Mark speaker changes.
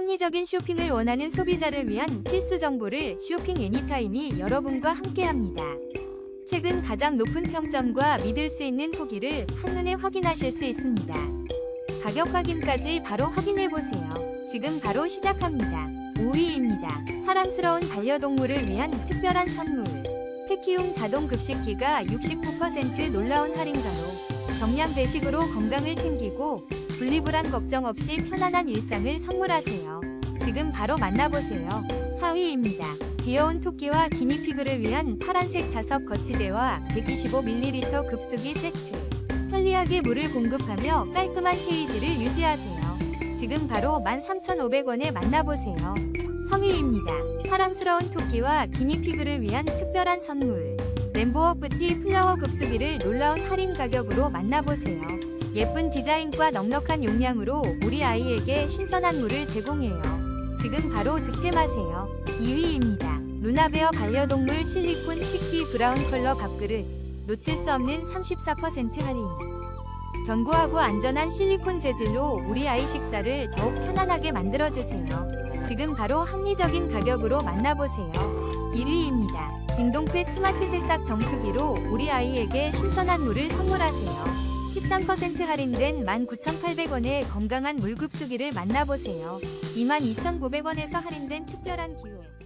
Speaker 1: 합리적인 쇼핑을 원하는 소비자를 위한 필수 정보를 쇼핑 애니타임이 여러분과 함께합니다. 최근 가장 높은 평점과 믿을 수 있는 후기를 한눈에 확인하실 수 있습니다. 가격 확인까지 바로 확인해 보세요. 지금 바로 시작합니다. 5위입니다. 사랑스러운 반려동물을 위한 특별한 선물. 패키용 자동 급식기가 69% 놀라운 할인가로 정량 배식으로 건강을 챙기고 분리불안 걱정 없이 편안한 일상을 선물하세요. 지금 바로 만나보세요. 4위입니다. 귀여운 토끼와 기니피그를 위한 파란색 자석 거치대와 125ml 급수기 세트. 편리하게 물을 공급하며 깔끔한 케이지를 유지하세요. 지금 바로 13,500원에 만나보세요. 3위입니다. 사랑스러운 토끼와 기니피그를 위한 특별한 선물. 램보어 뿌띠 플라워 급수기를 놀라운 할인 가격으로 만나보세요. 예쁜 디자인과 넉넉한 용량으로 우리 아이에게 신선한 물을 제공해요. 지금 바로 득템하세요. 2위입니다. 루나베어 반려동물 실리콘 식기 브라운 컬러 밥그릇. 놓칠 수 없는 34% 할인. 견고하고 안전한 실리콘 재질로 우리 아이 식사를 더욱 편안하게 만들어주세요. 지금 바로 합리적인 가격으로 만나보세요. 1위입니다. 딩동펫 스마트 새싹 정수기로 우리 아이에게 신선한 물을 선물하세요. 13% 할인된 19,800원의 건강한 물급수기를 만나보세요. 22,900원에서 할인된 특별한 기회.